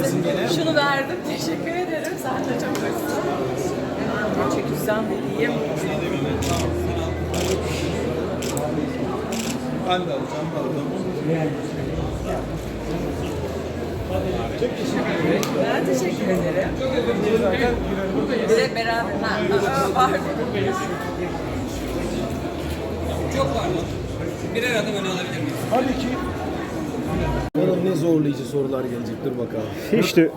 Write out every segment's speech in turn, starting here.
gene. Şunu verdim. Teşekkür ederim. Sen de çok hoşsun. Çekilsem vereyim. Ben de alacağım. Aldım. Ben teşekkür ederim. Direkt beraber. Ha, ha, pardon. Çok pardon. Birer adım öne alabilir miyiz? Tabii ki. Bakalım ne zorlayıcı sorular gelecek dur bakalım. Hiç de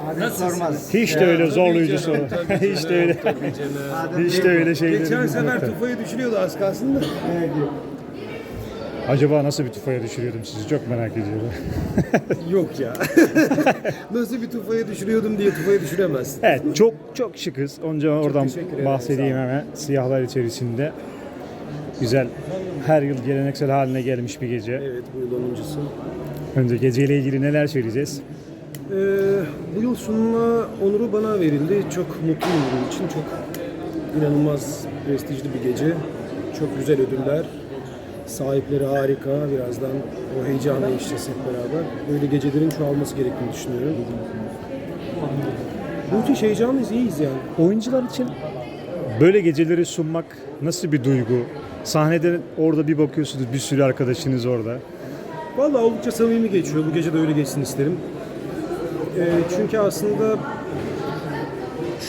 hiç de öyle zorlayıcı soru. hiç de öyle hiç de öyle şeyleri Geçen sefer tufayı düşürüyordu az kalsın da. Acaba nasıl bir tufaya düşürüyordum sizi çok merak ediyorum. Yok ya. Nasıl bir tufaya düşürüyordum diye tufaya düşüremezsin. evet çok çok şıkız. Onca oradan teşekkür ederim, bahsedeyim sağ hemen. Siyahlar içerisinde. Güzel. Her yıl geleneksel haline gelmiş bir gece. Evet bu yıl onuncusu. Önce geceyle ilgili neler söyleyeceğiz? Ee, bu yıl sunma onuru bana verildi. Çok mutluyum bunun için. Çok inanılmaz prestijli bir gece. Çok güzel ödüller. Sahipleri harika. Birazdan o heyecanla yaşayacağız hep beraber. Böyle gecelerin çoğalması gerektiğini düşünüyorum. Müthiş heyecanlıyız, iyiyiz yani. Oyuncular için böyle geceleri sunmak nasıl bir duygu? Sahnede orada bir bakıyorsunuz bir sürü arkadaşınız orada. Vallahi oldukça samimi geçiyor. Bu gece de öyle geçsin isterim. Ee, çünkü aslında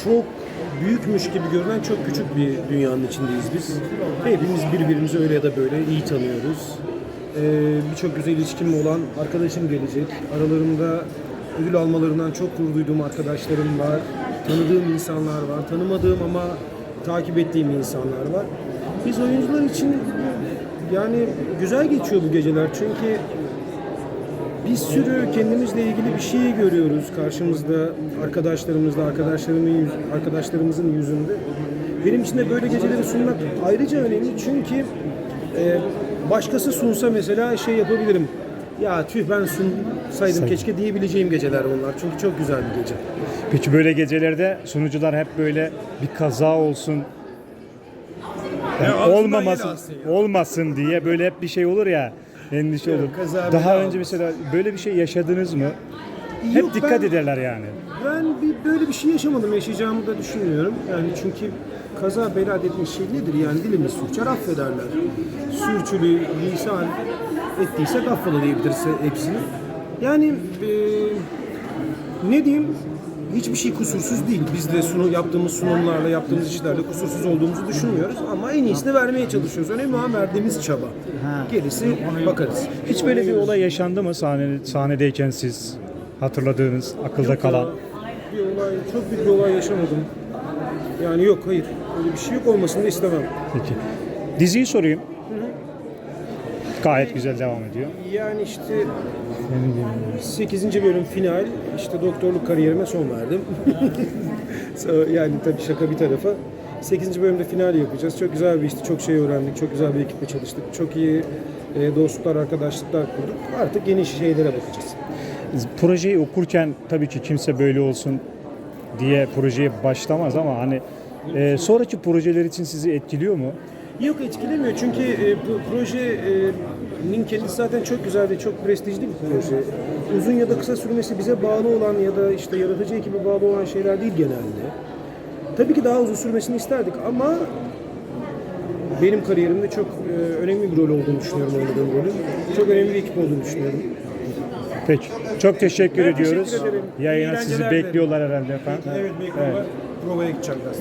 çok büyükmüş gibi görünen çok küçük bir dünyanın içindeyiz biz. Hepimiz birbirimizi öyle ya da böyle iyi tanıyoruz. Ee, Birçok güzel ilişkim olan arkadaşım gelecek. Aralarında ödül almalarından çok gurur duyduğum arkadaşlarım var. Tanıdığım insanlar var. Tanımadığım ama takip ettiğim insanlar var. Biz oyuncular için yani güzel geçiyor bu geceler çünkü bir sürü kendimizle ilgili bir şey görüyoruz karşımızda, arkadaşlarımızda, arkadaşlarımın yüz, arkadaşlarımızın yüzünde. Benim için de böyle geceleri sunmak ayrıca önemli çünkü e, başkası sunsa mesela şey yapabilirim. Ya tüh ben sunsaydım keşke diyebileceğim geceler bunlar. Çünkü çok güzel bir gece. Peki böyle gecelerde sunucular hep böyle bir kaza olsun yani ya. olmasın diye böyle hep bir şey olur ya endişe olur. Daha önce mesela böyle bir şey yaşadınız mı? Hep Yok, dikkat ben- ederler yani. Ben bir, böyle bir şey yaşamadım, yaşayacağımı da düşünmüyorum. Yani çünkü kaza bela dediğimiz şey nedir? Yani dilimiz sürçer affederler. Sürçülü, lisan ettiyse affola diyebiliriz hepsini. Yani e, ne diyeyim? Hiçbir şey kusursuz değil. Biz de sunu, yaptığımız sunumlarla, yaptığımız işlerle kusursuz olduğumuzu düşünmüyoruz. Ama en iyisini vermeye çalışıyoruz. Önemli olan verdiğimiz çaba. Gerisi bakarız. Hiç böyle bir olay yaşandı mı sahne, sahnedeyken siz hatırladığınız, akılda Yok kalan? ya, Bir olay, çok büyük bir olay yaşamadım. Yani yok, hayır. Öyle bir şey yok olmasını da istemem. Peki. Diziyi sorayım. Gayet güzel devam ediyor. Yani işte 8. bölüm final, işte doktorluk kariyerime son verdim. yani tabii şaka bir tarafa. 8. bölümde final yapacağız. Çok güzel bir işti, çok şey öğrendik, çok güzel bir ekiple çalıştık. Çok iyi e, dostluklar, arkadaşlıklar kurduk. Artık yeni şeylere bakacağız. Projeyi okurken tabii ki kimse böyle olsun diye projeye başlamaz ama hani e, sonraki projeler için sizi etkiliyor mu? Yok etkilemiyor çünkü e, bu projenin kendisi zaten çok güzel ve çok prestijli bir proje. Uzun ya da kısa sürmesi bize bağlı olan ya da işte yaratıcı ekibe bağlı olan şeyler değil genelde. Tabii ki daha uzun sürmesini isterdik ama benim kariyerimde çok e, önemli bir rol olduğunu düşünüyorum oynadığım rolün. Çok önemli bir ekip olduğunu düşünüyorum. Peki. Çok teşekkür Ben ediyoruz. teşekkür ederim. İyi Yayına sizi eğlenceler bekliyorlar herhalde efendim. Evet bekliyorlar. Provaya gideceğim biraz.